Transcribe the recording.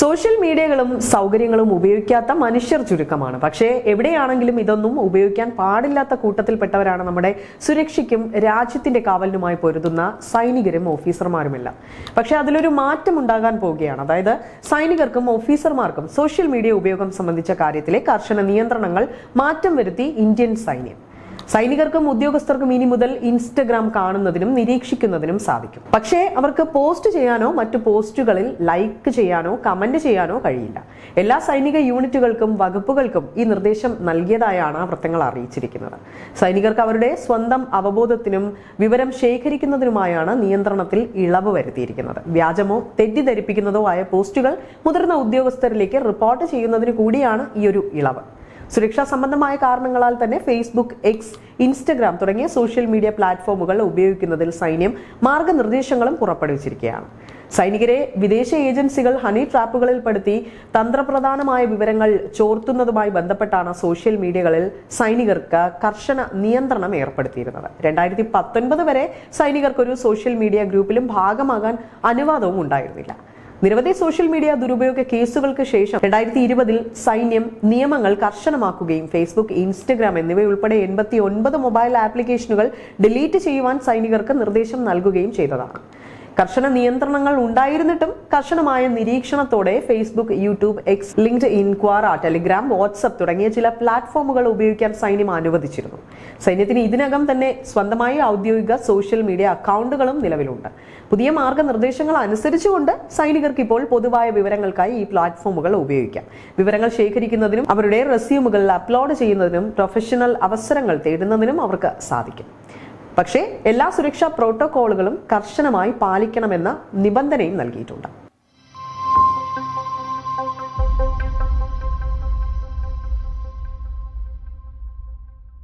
Social മീഡിയകളും സൗകര്യങ്ങളും ഉപയോഗിക്കാത്ത മനുഷ്യർ ചുരുക്കമാണ്. പക്ഷേ എവിടെയാണെങ്കിലും ഇതൊന്നും ഉപയോഗിക്കാൻ പാടില്ലാത്ത കൂട്ടത്തിൽപ്പെട്ടവരാണ് നമ്മുടെ സുരക്ഷയ്ക്കും രാജ്യത്തിന്റെ കാവലിനുമായി പൊരുതുന്ന സൈനികരും ഓഫീസർമാരുമെല്ലാം. പക്ഷേ അതിലൊരു മാറ്റം ഉണ്ടാകാൻ പോവുകയാണ്. അതായത് സൈനികർക്കും ഓഫീസർമാർക്കും സോഷ്യൽ മീഡിയ ഉപയോഗം സംബന്ധിച്ച കാര്യത്തിലെ കർശന നിയന്ത്രണങ്ങൾ മാറ്റം വരുത്തി ഇന്ത്യൻ സൈന്യം. സൈനികർക്കും ഉദ്യോഗസ്ഥർക്കും ഇനി മുതൽ ഇൻസ്റ്റഗ്രാം കാണുന്നതിനും നിരീക്ഷിക്കുന്നതിനും സാധിക്കും. പക്ഷേ അവർക്ക് പോസ്റ്റ് ചെയ്യാനോ മറ്റു പോസ്റ്റുകളിൽ ലൈക്ക് ചെയ്യാനോ കമന്റ് ചെയ്യാനോ കഴിയില്ല. എല്ലാ സൈനിക യൂണിറ്റുകൾക്കും വകുപ്പുകൾക്കും ഈ നിർദ്ദേശം നൽകിയതായാണ് വൃത്തങ്ങൾ അറിയിച്ചിരിക്കുന്നത്. സൈനികർക്ക് അവരുടെ സ്വന്തം അവബോധത്തിനും വിവരം ശേഖരിക്കുന്നതിനുമായാണ് നിയന്ത്രണത്തിൽ ഇളവ് വരുത്തിയിരിക്കുന്നത്. വ്യാജമോ തെറ്റിദ്ധരിപ്പിക്കുന്നതോ ആയ പോസ്റ്റുകൾ മുതിർന്ന ഉദ്യോഗസ്ഥരിലേക്ക് റിപ്പോർട്ട് ചെയ്യുന്നതിന് കൂടിയാണ് ഈ ഒരു ഇളവ്. സുരക്ഷാ സംബന്ധമായ കാരണങ്ങളാൽ തന്നെ ഫേസ്ബുക്ക് എക്സ് ഇൻസ്റ്റഗ്രാം തുടങ്ങിയ സോഷ്യൽ മീഡിയ പ്ലാറ്റ്ഫോമുകൾ ഉപയോഗിക്കുന്നതിൽ സൈന്യം മാർഗനിർദ്ദേശങ്ങളും പുറപ്പെടുവിച്ചിരിക്കുകയാണ്. സൈനികരെ വിദേശ ഏജൻസികൾ ഹണി ട്രാപ്പുകളിൽ പെടുത്തി തന്ത്രപ്രധാനമായ വിവരങ്ങൾ ചോർത്തുന്നതുമായി ബന്ധപ്പെട്ടാണ് സോഷ്യൽ മീഡിയകളിൽ സൈനികർക്ക് കർശന നിയന്ത്രണം ഏർപ്പെടുത്തിയിരുന്നത്. രണ്ടായിരത്തി പത്തൊൻപത് വരെ സൈനികർക്കൊരു സോഷ്യൽ മീഡിയ ഗ്രൂപ്പിലും ഭാഗമാകാൻ അനുവാദവും ഉണ്ടായിരുന്നില്ല. നിരവധി സോഷ്യൽ മീഡിയ ദുരുപയോഗ കേസുകൾക്ക് ശേഷം രണ്ടായിരത്തി ഇരുപതിൽ സൈന്യം നിയമങ്ങൾ കർശനമാക്കുകയും ഫേസ്ബുക്ക് ഇൻസ്റ്റഗ്രാം എന്നിവയുൾപ്പെടെ എൺപത്തി ഒൻപത് മൊബൈൽ ആപ്ലിക്കേഷനുകൾ ഡിലീറ്റ് ചെയ്യുവാൻ സൈനികർക്ക് നിർദ്ദേശം നൽകുകയും ചെയ്തതാണ്. കർശന നിയന്ത്രണങ്ങൾ ഉണ്ടായിരുന്നിട്ടും കർശനമായ നിരീക്ഷണത്തോടെ Facebook YouTube X linked in Quora Telegram WhatsApp തുടങ്ങിയ ചില പ്ലാറ്റ്ഫോമുകൾ ഉപയോഗിക്കാൻ സൈന്യം അനുവദിച്ചിരുന്നു. സൈന്യത്തിന് ഇതിനകം തന്നെ സ്വന്തമായി ഔദ്യോഗിക സോഷ്യൽ മീഡിയ അക്കൗണ്ടുകളും നിലവിലുണ്ട്. പുതിയ മാർഗനിർദ്ദേശങ്ങൾ അനുസരിച്ചുകൊണ്ട് സൈനികർക്ക് ഇപ്പോൾ പൊതുവായ വിവരങ്ങൾക്കായി ഈ പ്ലാറ്റ്ഫോമുകൾ ഉപയോഗിക്കാം. വിവരങ്ങൾ ശേഖരിക്കുന്നതിനും അവരുടെ റെസ്യൂമുകളിൽ അപ്ലോഡ് ചെയ്യുന്നതിനും പ്രൊഫഷണൽ അവസരങ്ങൾ തേടുന്നതിനും അവർക്ക് സാധിക്കും. പക്ഷേ എല്ലാ സുരക്ഷാ പ്രോട്ടോക്കോളുകളും കർശനമായി പാലിക്കണമെന്ന നിബന്ധനയും നൽകിയിട്ടുണ്ട്.